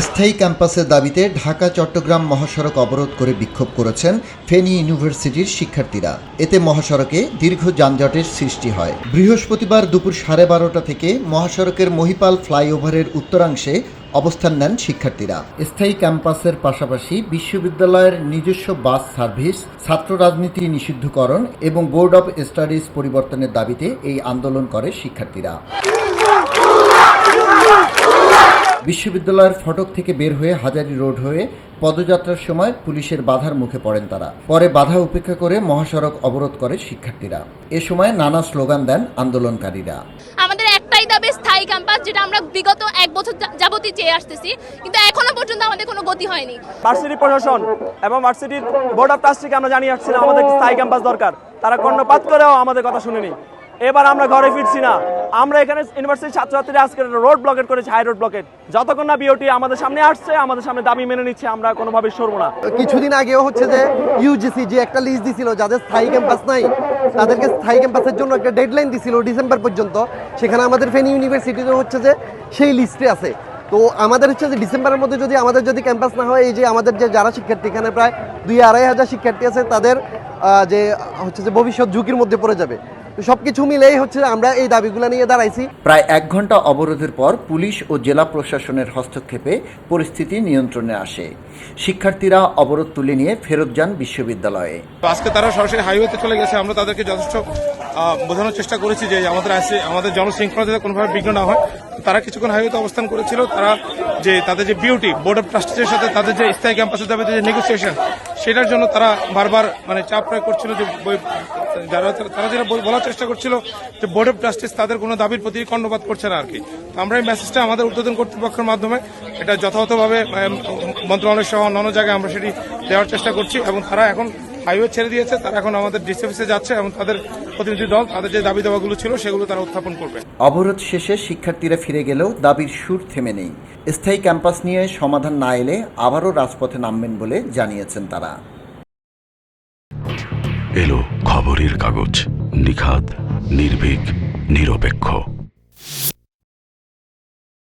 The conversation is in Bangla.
স্থায়ী ক্যাম্পাসের দাবিতে ঢাকা, চট্টগ্রাম মহাসড়ক অবরোধ করে বিক্ষোভ করেছেন ফেনী ইউনিভার্সিটির শিক্ষার্থীরা। এতে মহাসড়কে দীর্ঘ যানজটের সৃষ্টি হয়। বৃহস্পতিবার দুপুর সাড়ে বারোটা থেকে মহাসড়কের মহিপাল ফ্লাইওভারের উত্তরাংশে অবস্থান নেন শিক্ষার্থীরা। স্থায়ী ক্যাম্পাসের পাশাপাশি বিশ্ববিদ্যালয়ের নিজস্ব বাস সার্ভিস, ছাত্র রাজনীতি নিষিদ্ধকরণ এবং বোর্ড অব স্টাডিজ পরিবর্তনের দাবিতে এই আন্দোলন করে শিক্ষার্থীরা। বিশ্ববিদ্যালয়ের ফটক থেকে বের হয়ে হাজারি রোড হয়ে পদযাত্রার সময় পুলিশের বাধার মুখে পড়েন তারা। পরে বাধা উপেক্ষা করে মহাসড়ক অবরোধ করে শিক্ষার্থীরা। এ সময় নানা স্লোগান দেন আন্দোলনকারীরা। আমাদের একটাই দাবি স্থায়ী ক্যাম্পাস যেটা আমরা বিগত এক বছর যাবতই চেয়ে আসতেছি কিন্তু এখনও পর্যন্ত আমাদের কোনো গতি হয়নি। ভার্সিটি প্রশাসন এবং ভার্সিটির বোর্ড অফ ট্রাস্টিকে আমরা জানিয়ে আসছিলাম আমাদের স্থায়ী ক্যাম্পাস দরকার। তারা কর্ণপাত করেও আমাদের কথা শুনেনি। এবার আমরা ঘরে ফিরছি না। আমরা এখানে ইউনিভার্সিটির ছাত্রছাত্রীরা আজকে রোড ব্লকেট করেছি, হাই রোড ব্লকেট। যতক্ষণ না বিওটি আমাদের সামনে আসছে, আমাদের সামনে দাবি মেনে নিচ্ছে, আমরা কোনোভাবে সরবো না। কিছুদিন আগেও হচ্ছে যে ইউজিসি যে একটা লিস্ট দিছিল, যাদের স্থায়ী ক্যাম্পাস নাই, তাদেরকে স্থায়ী ক্যাম্পাসের জন্য একটা ডেডলাইন দিছিল ডিসেম্বর পর্যন্ত। সেখানে আমাদের ফেনী ইউনিভার্সিটিতে হচ্ছে যে সেই লিস্টে আছে। তো আমাদের হচ্ছে যে ডিসেম্বরের মধ্যে যদি আমাদের যদি ক্যাম্পাস না হয়, এই যে আমাদের যে যারা শিক্ষার্থী, এখানে প্রায় দুই আড়াই হাজার শিক্ষার্থী আছে, তাদের যে হচ্ছে যে ভবিষ্যৎ ঝুঁকির মধ্যে পড়ে যাবে। সব কিছু মিলেই হচ্ছে আমরা এই দাবিগুলো নিয়ে দাঁড়াইছি। প্রায় এক ঘণ্টা অবরোধের পর পুলিশ ও জেলা প্রশাসনের হস্তক্ষেপে পরিস্থিতি নিয়ন্ত্রণে আসে। শিক্ষার্থীরা অবরোধ তুলে নিয়ে ফেরত যান বিশ্ববিদ্যালয়ে। তো আজকে তারা সরাসরি হাইওয়েতে চলে গেছে। আমরা তাদেরকে যথেষ্ট বোঝানোর চেষ্টা করেছি যে আমাদের আসে আমাদের জনশৃঙ্খলা যাতে কোনোভাবে বিঘ্ন না হয়। তারা কিছুক্ষণ হাইওয়েতে অবস্থান করেছিল। তারা যে, তাদের যে বিউটি বোর্ড অফ ট্রাস্টিসের সাথে তাদের যে স্থায়ী ক্যাম্পাসের দাবিতে যে নেগোসিয়েশন সেটার জন্য তারা বারবার মানে চাপ প্রয়োগ করছিল যে যারা, তারা বল- বলার চেষ্টা করছিল যে বোর্ড অফ ট্রাস্টিস তাদের কোনো দাবির প্রতি কর্ণপাত করছে না আর কি তো আমরা এই মেসেজটা আমাদের উদ্বোধন কর্তৃপক্ষের মাধ্যমে, এটা যথাযথভাবে মন্ত্রণালয় সহ অন্যান্য জায়গায় আমরা সেটি দেওয়ার চেষ্টা করছি এবং তারা এখন হাইওয়ে ছেড়ে দিয়েছে তারা এখন আমাদের ডিসি অফিসে যাচ্ছে এবং তাদের প্রতিনিধি দল তাদের যে দাবি দাবাগুলো ছিল সেগুলো তারা উত্থাপন করবে। অবরোধ শেষে শিক্ষার্থীরা ফিরে গেলেও দাবির সুর থেমে নেই। স্থায়ী ক্যাম্পাস নিয়ে সমাধান না এলে আবারও রাজপথে নামবেন বলে জানিয়েছেন তারা। এলো খবরের কাগজ নিখাদ নির্ভীক নিরপেক্ষ।